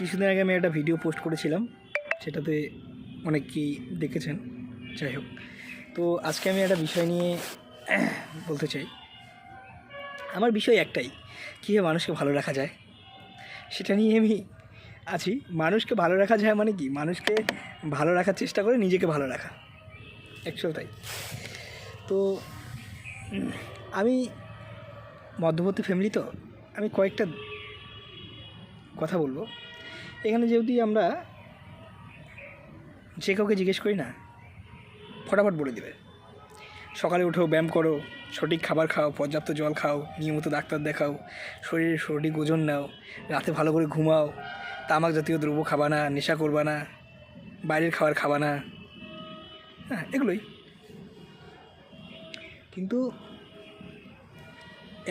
কিছুদিন আগে আমি একটা ভিডিও পোস্ট করেছিলাম, সেটাতে অনেকেই দেখেছেন, যাই হোক। তো আজকে আমি একটা বিষয় নিয়ে বলতে চাই। আমার বিষয় একটাই, কীভাবে মানুষকে ভালো রাখা যায়? সেটা নিয়ে আমি আছি। মানুষকে ভালো রাখা যায় মানে কি? মানুষকে ভালো রাখার চেষ্টা করে নিজেকে ভালো রাখা। অ্যাকচুয়াল তাই। তো আমি মধ্যবর্তী ফ্যামিলি তো, আমি কয়েকটা কথা বলব। এখানে যেহেতু আমরা যে কাউকে জিজ্ঞেস করি না, ফটাফট বলে দেবে। সকালে উঠো, ব্যায়াম করো, সঠিক খাবার খাও, পর্যাপ্ত জল খাও, নিয়মিত ডাক্তার দেখাও শরীরের সঠিক ওজন নাও, রাতে ভালো করে ঘুমাও, তামাক জাতীয় দ্রব্য খাবা না, নেশা করবা না, বাইরের খাবার খাবা না হ্যাঁ এগুলোই। কিন্তু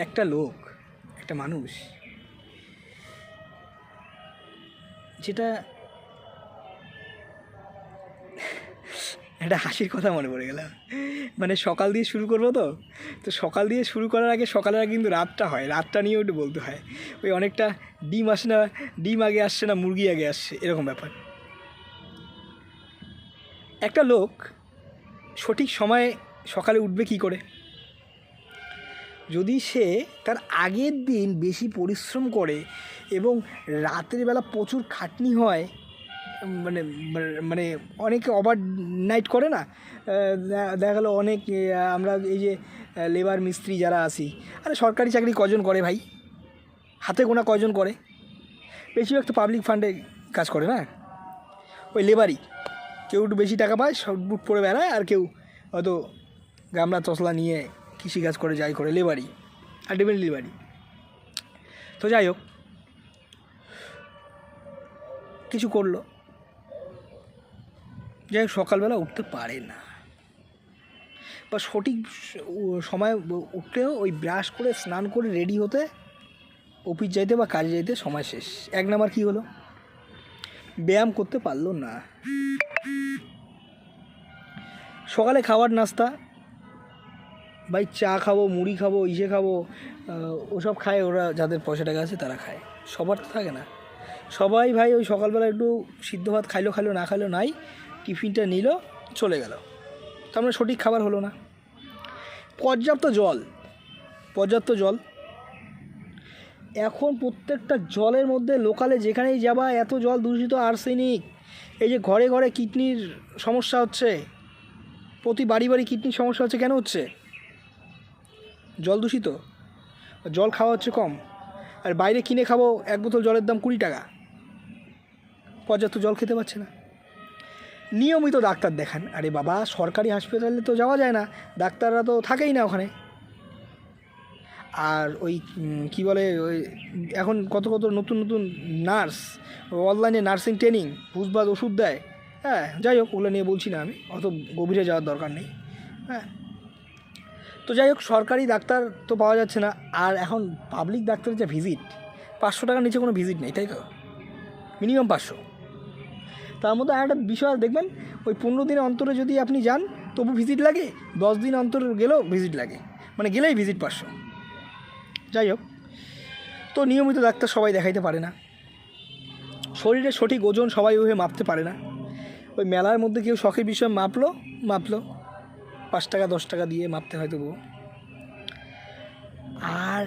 একটা লোক, একটা মানুষ যেটা একটা হাসির কথা মনে পড়ে গেলাম মানে সকাল দিয়ে শুরু করব তো? তো সকাল দিয়ে শুরু করার আগে সকালের আগে কিন্তু রাতটা হয়, রাতটা নিয়েও একটু বলতে হয়। ওই অনেকটা ডিম আসে না, ডিম আগে আসছে না, মুরগি আগে আসছে, এরকম ব্যাপার। একটা লোক সঠিক সময়ে সকালে উঠবে কি করে? যদি সে তার আগের দিন বেশি পরিশ্রম করে এবং রাতের বেলা প্রচুর খাটনি হয় মানে মানে- মানে অনেকে ওভার নাইট করে না দেখা গেলো অনেক আমরা এই যে লেবার মিস্ত্রি যারা আসি আরে সরকারি চাকরি কজন করে ভাই? হাতে গোনা কজন করে? বেশিরভাগ তো পাবলিক ফান্ডে কাজ করে না? ওই লেবারই কেউ একটু বেশি টাকা পায়, সব বুট পরে বেড়ায়, আর কেউ হয়তো গামলা তসলা নিয়ে কৃষিকাজ করে, যাই করে লেবারই আলটিমেটলি লেবারই তো যাই হোক কিছু করল। যাই হোক, সকালবেলা উঠতে পারে না। বা সঠিক সময় উঠলেও ওই ব্রাশ করে স্নান করে রেডি হতে অফিস যাইতে বা কাজে যাইতে সময় শেষ। এক নাম্বার কী হলো? ব্যায়াম করতে পারল না। সকালে খাবার নাস্তা। ভাই, চা খাব, মুড়ি খাব, ইসে খাব ওসব খায় ওরা, যাদের পয়সা টাকা আছে তারা খায়। সবার তো থাকে না। সবাই ভাই ওই সকালবেলা একটু সিদ্ধ ভাত খাইলো খাইলো, না খাইলো, নাই, টিফিনটা নিল, চলে গেল। তার মানে সঠিক খাবার হলো না। পর্যাপ্ত জল পর্যাপ্ত জল। এখন প্রত্যেকটা জলের মধ্যে লোকালে যেখানেই যাবা, এত জল দূষিত আর্সেনিক। এই যে ঘরে ঘরে কিডনির সমস্যা হচ্ছে, প্রতি বাড়ি বাড়ি কিডনির সমস্যা হচ্ছে, কেন হচ্ছে? জল দূষিত? জল খাওয়া হচ্ছে কম। আর বাইরে কিনে খাব এক বোতল জলের দাম কুড়ি টাকা। পর্যাপ্ত জল খেতে পারছে না। নিয়মিত ডাক্তার দেখান। আরে বাবা, সরকারি হাসপাতালে তো যাওয়া যায় না। ডাক্তাররা তো থাকেই না ওখানে। আর ওই কি বলে, ওই, এখন কত কত নতুন নতুন নার্স, অনলাইনে নার্সিং ট্রেনিং বুঝবাদ ওষুধ দেয়। হ্যাঁ যাই হোক, ওগুলো নিয়ে বলছি না আমি। অত গভীরে যাওয়ার দরকার নেই। হ্যাঁ তো যাই হোক, সরকারি ডাক্তার তো পাওয়া যাচ্ছে না। আর এখন পাবলিক ডাক্তারের যে ভিজিট পাঁচশো টাকার নিচে কোনো ভিজিট নেই, তাই তো? মিনিমাম পাঁচশো। তার মধ্যে আর একটা বিষয় দেখবেন, ওই পনেরো দিন অন্তরে যদি আপনি যান, তবু ভিজিট লাগে, দশ দিন অন্তর গেলেও ভিজিট লাগে। মানে গেলেই ভিজিট পাঁচশো। যাই হোক, তো নিয়মিত ডাক্তার সবাই দেখাইতে পারে না। শরীরের সঠিক ওজন সবাই ওইভাবে মাপতে পারে না। ওই মেলার মধ্যে কেউ শখের বিষয় মাপলো মাপলো। পাঁচ টাকা, দশ টাকা দিয়ে মাপতে হয় তবুও। আর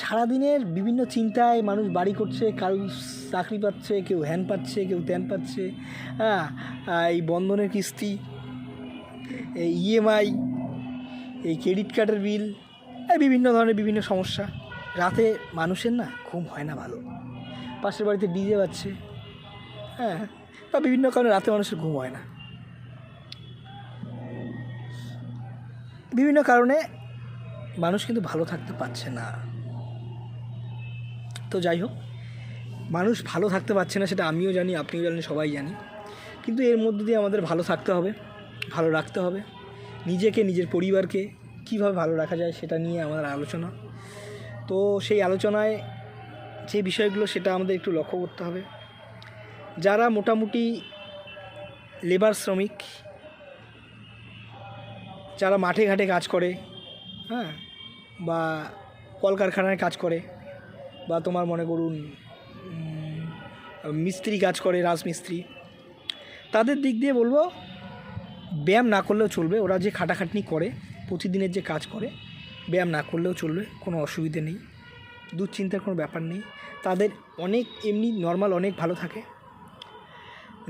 সারাদিনের বিভিন্ন চিন্তায় মানুষ বাড়ি করছে, কারও চাকরি পাচ্ছে, কেউ হ্যান পাচ্ছে, কেউ ত্যান পাচ্ছে হ্যাঁ এই বন্ধনের কিস্তি, এই ইএমআই এই ক্রেডিট কার্ডের বিল বিভিন্ন ধরনের বিভিন্ন সমস্যা। রাতে মানুষের না ঘুম হয় না ভালো। পাশের বাড়িতে ডিজে বাজছে হ্যাঁ বা বিভিন্ন কারণে রাতে মানুষের ঘুম হয় না। বিভিন্ন কারণে মানুষ কিন্তু ভালো থাকতে পারছে না। তো যাই হোক, মানুষ ভালো থাকতে পারছে না সেটা আমিও জানি, আপনিও জানেন, সবাই জানি। কিন্তু এর মধ্যে দিয়ে আমাদের ভালো থাকতে হবে, ভালো রাখতে হবে। নিজেকে, নিজের পরিবারকে কীভাবে ভালো রাখা যায় সেটা নিয়ে আমাদের আলোচনা। তো সেই আলোচনায় যে বিষয়গুলো সেটা আমাদের একটু লক্ষ্য করতে হবে। যারা মোটামুটি লেবার শ্রমিক যারা মাঠে ঘাটে কাজ করে হ্যাঁ বা কলকারখানায় কাজ করে, বা তোমার মনে করুন মিস্ত্রি কাজ করে, রাজমিস্ত্রি, তাদের দিক দিয়ে বলব, ব্যায়াম না করলেও চলবে। ওরা যে খাটাখাটনি করে, প্রতিদিনের যে কাজ করে, ব্যায়াম না করলেও চলবে, কোনো অসুবিধে নেই, দুশ্চিন্তার কোনো ব্যাপার নেই। তাদের অনেক এমনি নর্মাল অনেক ভালো থাকে।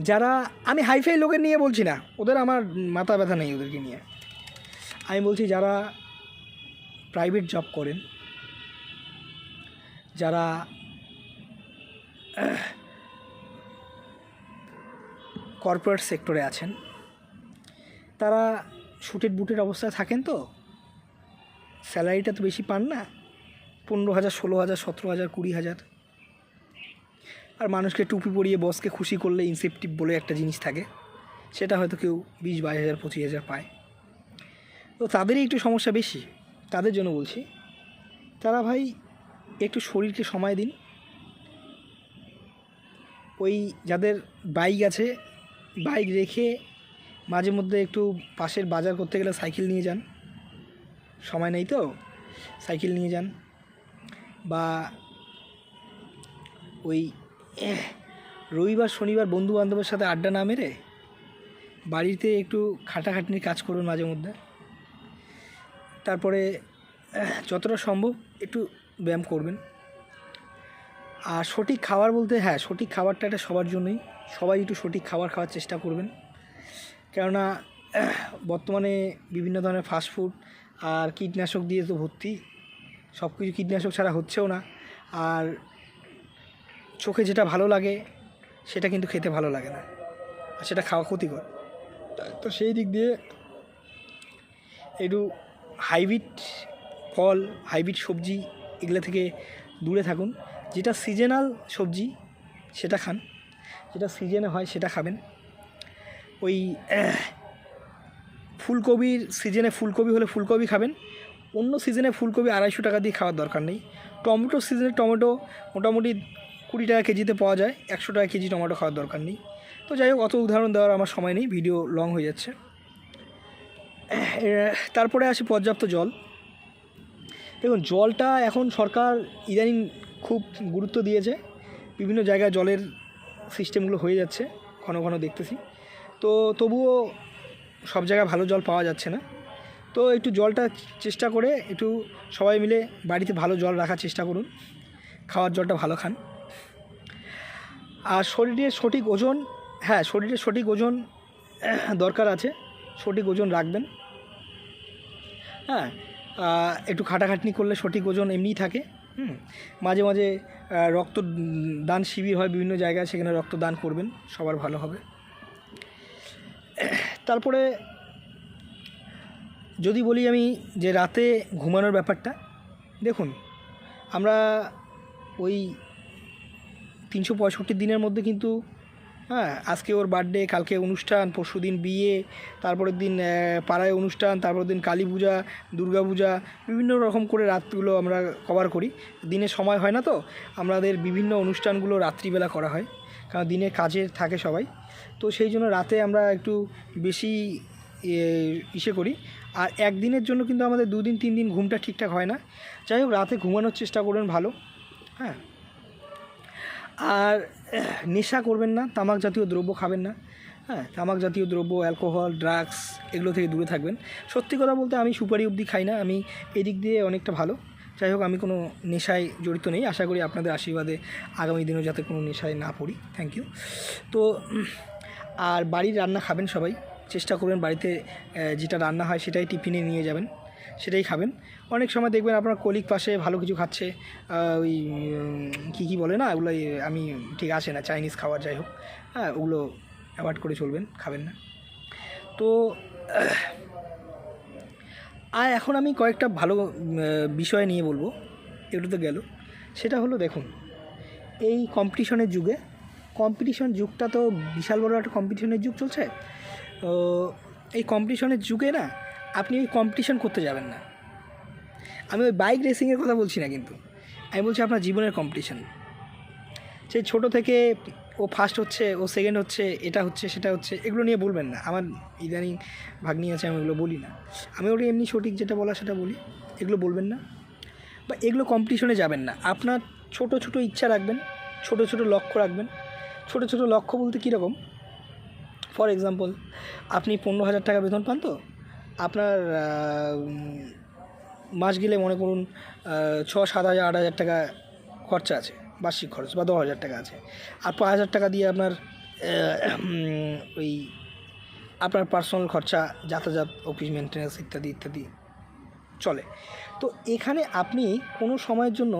যারা, আমি হাইফাই লোকের নিয়ে বলছি না, ওদের আমার মাথা ব্যথা নেই ওদেরকে নিয়ে। আমি বলছি যারা প্রাইভেট জব করেন, যারা কর্পোরেট সেক্টরে আছেন, তারা শুটের বুটের অবস্থায় থাকেন তো? স্যালারিটা তো বেশি পান না, পনেরো হাজার, ষোলো হাজার, সতেরো হাজার, কুড়ি হাজার। আর মানুষকে টুপি পরিয়ে বসকে খুশি করলে ইনসেপটিভ বলে একটা জিনিস থাকে, সেটা হয়তো কেউ বিশ, বাইশ হাজার, পঁচিশ হাজার পায়। তো তাদেরই একটু সমস্যা বেশি, তাদের জন্য বলছি। তারা ভাই, একটু শরীরকে সময় দিন। ওই যাদের বাইক আছে, বাইক রেখে মাঝে মধ্যে একটু পাশের বাজার করতে গেলে সাইকেল নিয়ে যান। সময় নেই তো, সাইকেল নিয়ে যান। বা ওই রবিবার, শনিবার বন্ধু বান্ধবের সাথে আড্ডা না মেরে বাড়িতে একটু খাটাখাটনির কাজ করুন মাঝে মধ্যে। তারপরে যতটা সম্ভব একটু ব্যায়াম করবেন। আর সঠিক খাবার বলতে হ্যাঁ সঠিক খাবারটা এটা সবার জন্যই। সবাই একটু সঠিক খাবার খাওয়ার চেষ্টা করবেন। কেননা বর্তমানে বিভিন্ন ধরনের ফাস্টফুড আর কীটনাশক দিয়ে তো ভর্তি। সব কিছু কীটনাশক ছাড়া হচ্ছেও না। আর চোখে যেটা ভালো লাগে, সেটা কিন্তু খেতে ভালো লাগে না। আর সেটা খাওয়া ক্ষতিকর। তো সেই দিক দিয়ে একটু হাইব্রিড ফল, হাইব্রিড সবজি এগুলো থেকে দূরে থাকুন। যেটা সিজনাল সবজি, সেটা খান। যেটা সিজনে হয়, সেটা খাবেন। ওই ফুলকপির সিজনে ফুলকপি হলে ফুলকপি খাবেন। অন্য সিজনে ফুলকপি আড়াইশো টাকা দিয়ে খাওয়ার দরকার নেই। টমেটো সিজনে টমেটো মোটামুটি কুড়ি টাকা কেজিতে পাওয়া যায়। একশো টাকা কেজি টমেটো খাওয়ার দরকার নেই। তো যাই হোক, অত উদাহরণ দেওয়ার আমার সময় নেই। ভিডিও লং হয়ে যাচ্ছে। তারপরে আসি পর্যাপ্ত জল। দেখুন, জলটা এখন সরকার ইদানিং খুব গুরুত্ব দিয়েছে। বিভিন্ন জায়গায় জলের সিস্টেমগুলো হয়ে যাচ্ছে, ঘন ঘন দেখতেছি। তো তবুও সব জায়গায় ভালো জল পাওয়া যাচ্ছে না। তো একটু জলটা চেষ্টা করে একটু সবাই মিলে বাড়িতে ভালো জল রাখার চেষ্টা করুন। খাওয়ার জলটা ভালো খান। আর শরীরের সঠিক ওজন হ্যাঁ শরীরের সঠিক ওজন দরকার আছে। সঠিক ওজন রাখবেন। হ্যাঁ একটু খাটাখাটনি করলে সঠিক ওজন এমনিই থাকে, হুম। মাঝে মাঝে রক্ত দান শিবির হয় বিভিন্ন জায়গায়, সেখানে রক্ত দান করবেন, সবার ভালো হবে। তারপরে, যদি বলি আমি যে রাতে ঘুমানোর ব্যাপারটা, দেখুন, আমরা ওই তিনশো পঁয়ষট্টি দিনের মধ্যে কিন্তু হ্যাঁ আজকে ওর বার্থডে কালকে অনুষ্ঠান পরশু দিন বিয়ে, তারপরের দিন পাড়ায় অনুষ্ঠান, তারপরের দিন কালী পূজা, দুর্গা পূজা, বিভিন্ন রকম করে রাতগুলো আমরা কভার করি। দিনে সময় হয় না তো, আমাদের বিভিন্ন অনুষ্ঠানগুলো রাত্রিবেলা করা হয়, কারণ দিনে কাজে থাকে সবাই। তো সেই জন্য রাতে আমরা একটু বেশি ইসে করি। আর একদিনের জন্য কিন্তু আমাদের দুদিন তিন দিন ঘুমটা ঠিকঠাক হয় না। যাই হোক, রাতে ঘুমানোর চেষ্টা করবেন ভালো হ্যাঁ। আর নেশা করবেন না, তামাক জাতীয় দ্রব্য খাবেন না। হ্যাঁ তামাক জাতীয় দ্রব্য, অ্যালকোহল, ড্রাগস, এগুলো থেকে দূরে থাকবেন। সত্যি কথা বলতে আমি সুপারি অবধি খাই না, আমি এদিক দিয়ে অনেকটা ভালো। যাই হোক, আমি কোনো নেশায় জড়িত নেই। আশা করি আপনাদের আশীর্বাদে আগামী দিনেও যাতে কোনো নেশায় না পড়ি। থ্যাংক ইউ তো আর বাড়ির রান্না খাবেন সবাই। চেষ্টা করবেন বাড়িতে যেটা রান্না হয় সেটাই টিফিনে নিয়ে যাবেন। সেটাই খাবেন। অনেক সময় দেখবেন আপনার কলিক পাশে ভালো কিছু খাচ্ছে ওই কী কী বলে না, ওগুলো আমি, ঠিক আসে না চাইনিজ খাবার যাই হোক হ্যাঁ ওগুলো অ্যাভয়েড করে চলবেন, খাবেন না। তো আর এখন আমি কয়েকটা ভালো বিষয় নিয়ে বলব এগুলো তো গেল। সেটা হলো দেখুন, এই কম্পিটিশনের যুগে কম্পিটিশন যুগটা তো বিশাল বড় একটা কম্পিটিশনের যুগ চলছে। তো, এই কম্পিটিশনের যুগে না আপনি ওই কম্পিটিশন করতে যাবেন না। আমি ওই বাইক রেসিংয়ের কথা বলছি না কিন্তু। আমি বলছি আপনার জীবনের কম্পিটিশন সেই ছোটো থেকে ও ফার্স্ট হচ্ছে, ও সেকেন্ড হচ্ছে, এটা হচ্ছে, সেটা হচ্ছে, এগুলো নিয়ে বলবেন না। আমার ইদানিং ভাগ্নি আছে, আমি ওগুলো বলি না। আমি ওটা এমনি সঠিক যেটা বলা সেটা বলি। এগুলো বলবেন না। বা এগুলো কম্পিটিশনে যাবেন না। আপনার ছোট ছোট ইচ্ছা রাখবেন, ছোট ছোট লক্ষ্য রাখবেন। ছোটো ছোটো লক্ষ্য বলতে কীরকম? ফর এক্সাম্পল আপনি পনেরো হাজার টাকা বেতন পান তো? আপনার মাস গেলে মনে করুন ছ, সাত হাজার, আট হাজার টাকা খরচা আছে, বার্ষিক খরচ বা দশ হাজার টাকা আছে আর পাঁচ হাজার টাকা দিয়ে আপনার ওই আপনার পার্সোনাল খরচা, যাতায়াত অফিস মেনটেন্যান্স ইত্যাদি ইত্যাদি চলে তো এখানে আপনি কোনো সময়ের জন্য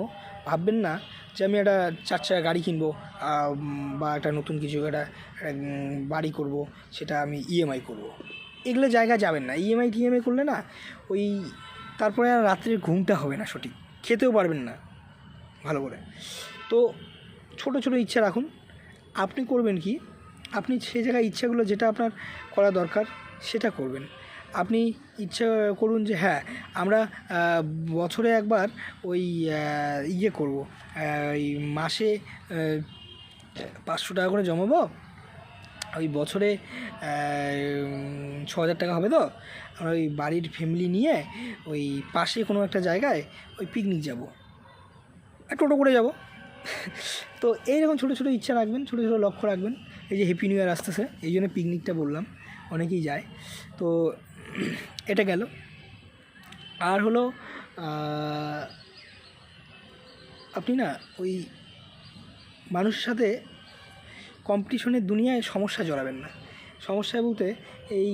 ভাববেন না যে আমি একটা চার চাকা গাড়ি কিনবো বা একটা নতুন কিছু, একটা বাড়ি করব, সেটা আমি ইএমআই করব। এগুলো জায়গায় যাবেন না। ইএমআই টিএমআই করলে না, ওই তারপরে আর রাত্রের ঘুমটা হবে না সঠিক। খেতেও পারবেন না, ভালো করে। তো ছোট ছোট ইচ্ছা রাখুন। আপনি করবেন কি, আপনি সে জায়গায় ইচ্ছাগুলো যেটা আপনার করা দরকার, সেটা করবেন। আপনি ইচ্ছা করুন যে হ্যাঁ আমরা বছরে একবার ওই ইয়ে করব ওই মাসে পাঁচশো টাকা করে জমাবো ওই বছরে ছ হাজার টাকা হবে তো? আমরা ওই বাড়ির ফ্যামিলি নিয়ে ওই পাশে কোনো একটা জায়গায় ওই পিকনিক যাব। টোটো করে যাব। তো এইরকম ছোটো ছোটো ইচ্ছা রাখবেন, ছোটো ছোটো লক্ষ্য রাখবেন। এই যে হ্যাপি নিউ ইয়ার আসতেছে, এই জন্য পিকনিকটা বললাম, অনেকেই যায়। তো এটা গেল। আর হলো আপনি না ওই মানুষের সাথে কম্পিটিশনের দুনিয়ায় সমস্যা জড়াবেন না। সমস্যা বলতে এই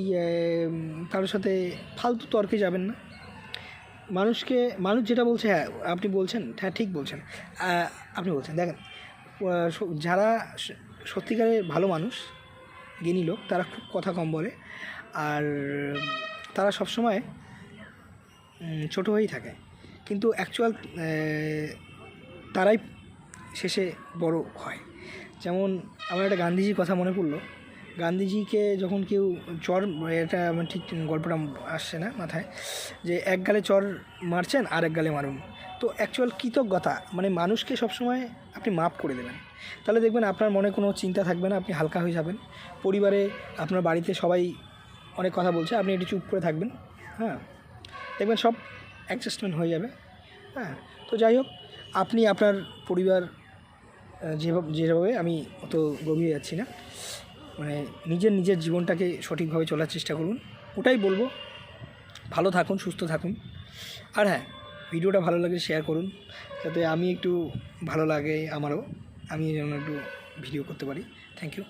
কারোর সাথে ফালতু তর্কে যাবেন না। মানুষকে, মানুষ যেটা বলছে হ্যাঁ আপনি বলছেন হ্যাঁ ঠিক বলছেন। আপনি বলছেন, দেখেন যারা সত্যিকারের ভালো মানুষ, জ্ঞানী লোক, তারা খুব কথা কম বলে। আর তারা সবসময় ছোটো হয়েই থাকে। কিন্তু অ্যাকচুয়াল তারাই শেষে বড় হয়। যেমন আমার একটা গান্ধীজির কথা মনে পড়ল। গান্ধীজিকে যখন কেউ চর, এটা আমার ঠিক গল্পটা আসছে না মাথায়, যে এক গালে চর মারছেন আর এক গালে মারুন। তো অ্যাকচুয়াল কৃতজ্ঞতা মানে মানুষকে সবসময় আপনি মাপ করে দেবেন। তাহলে দেখবেন আপনার মনে কোনো চিন্তা থাকবে না, আপনি হালকা হয়ে যাবেন। পরিবারে, আপনার বাড়িতে সবাই অনেক কথা বলছে, আপনি একটু চুপ করে থাকবেন। হ্যাঁ দেখবেন সব অ্যাডজাস্টমেন্ট হয়ে যাবে। হ্যাঁ তো যাই হোক, আপনি আপনার পরিবার যেভাবে যেভাবে আমি অত গভীরে যাচ্ছি না। মানে নিজের নিজের জীবনটাকে সঠিকভাবে চলার চেষ্টা করুন। ওটাই বলব। ভালো থাকুন, সুস্থ থাকুন। আর হ্যাঁ ভিডিওটা ভালো লাগে শেয়ার করুন। যাতে আমি একটু ভালো লাগে আমারও। আমি যেন একটু ভিডিও করতে পারি। Thank you